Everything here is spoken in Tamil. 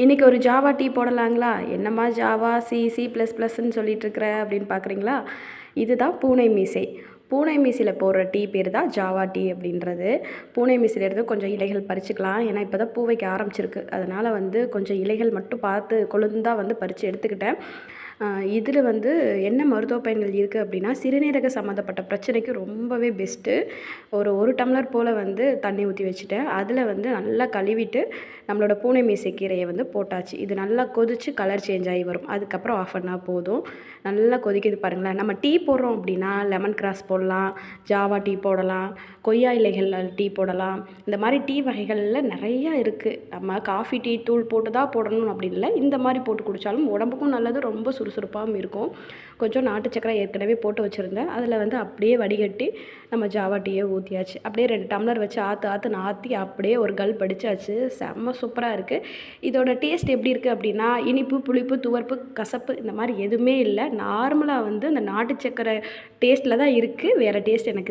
இன்றைக்கி ஒரு ஜாவா டீ போடலாங்களா? என்னம்மா ஜாவா சி சி ப்ளஸ் ப்ளஸ்ன்னு சொல்லிகிட்ருக்குற அப்படின்னு பார்க்குறீங்களா இதுதான் பூனை மீசை. பூனை மீசையில் போடுற டீ பேர் தான் ஜாவா டீ அப்படின்றது. பூனை மீசையில் கொஞ்சம் இலைகள் பறிச்சுக்கலாம். ஏன்னா இப்போ தான் பூ வைக்க ஆரம்பிச்சிருக்கு. அதனால் வந்து கொஞ்சம் இலைகள் மட்டும் பார்த்து கொழுந்தாக வந்து பறித்து எடுத்துக்கிட்டேன். இதில் வந்து என்ன மருத்துவ பயன்கள் இருக்குது அப்படின்னா சிறுநீரக சம்மந்தப்பட்ட பிரச்சனைக்கு ரொம்பவே பெஸ்ட்டு ஒரு ஒரு டம்ளர் போல் வந்து தண்ணி ஊற்றி வச்சுட்டேன். அதில் வந்து நல்லா கழுவிட்டு நம்மளோட பூனை மீசை கீரையை வந்து போட்டாச்சு. இது நல்லா கொதித்து கலர் சேஞ்ச் ஆகி வரும். அதுக்கப்புறம் ஆஃப் பண்ணால் போதும். நல்லா கொதிக்குது பாருங்களேன். நம்ம டீ போடுறோம் அப்படின்னா லெமன் கிராஸ் போடலாம் ஜாவா டீ போடலாம் கொய்யா இலைகளில் டீ போடலாம். இந்த மாதிரி டீ வகைகளில் நிறையா இருக்குது நம்ம காஃபி டீ தூள் போட்டு தான் போடணும் அப்படி இல்லை. இந்த மாதிரி போட்டு குடித்தாலும் உடம்புக்கும் நல்லது ரொம்ப சுறுசுறுப்பாகவும் இருக்கும். கொஞ்சம் நாட்டு சக்கரை ஏற்கனவே போட்டு வச்சுருந்தேன். அதில் வந்து அப்படியே வடிகட்டி நம்ம ஜாவா டீயை ஊற்றியாச்சு அப்படியே ரெண்டு டம்ளர் வச்சு ஆற்று ஆற்று ஆற்றி அப்படியே ஒரு கல் படித்தாச்சு செம்ம சூப்பராக இருக்குது இதோட டேஸ்ட் எப்படி இருக்குது அப்படின்னா இனிப்பு புளிப்பு துவர்ப்பு கசப்பு இந்த மாதிரி எதுவுமே இல்லை. நார்மலாக வந்து அந்த நாட்டு சக்கரை டேஸ்ட்டில் தான் இருக்குது வேறு டேஸ்ட் எனக்கு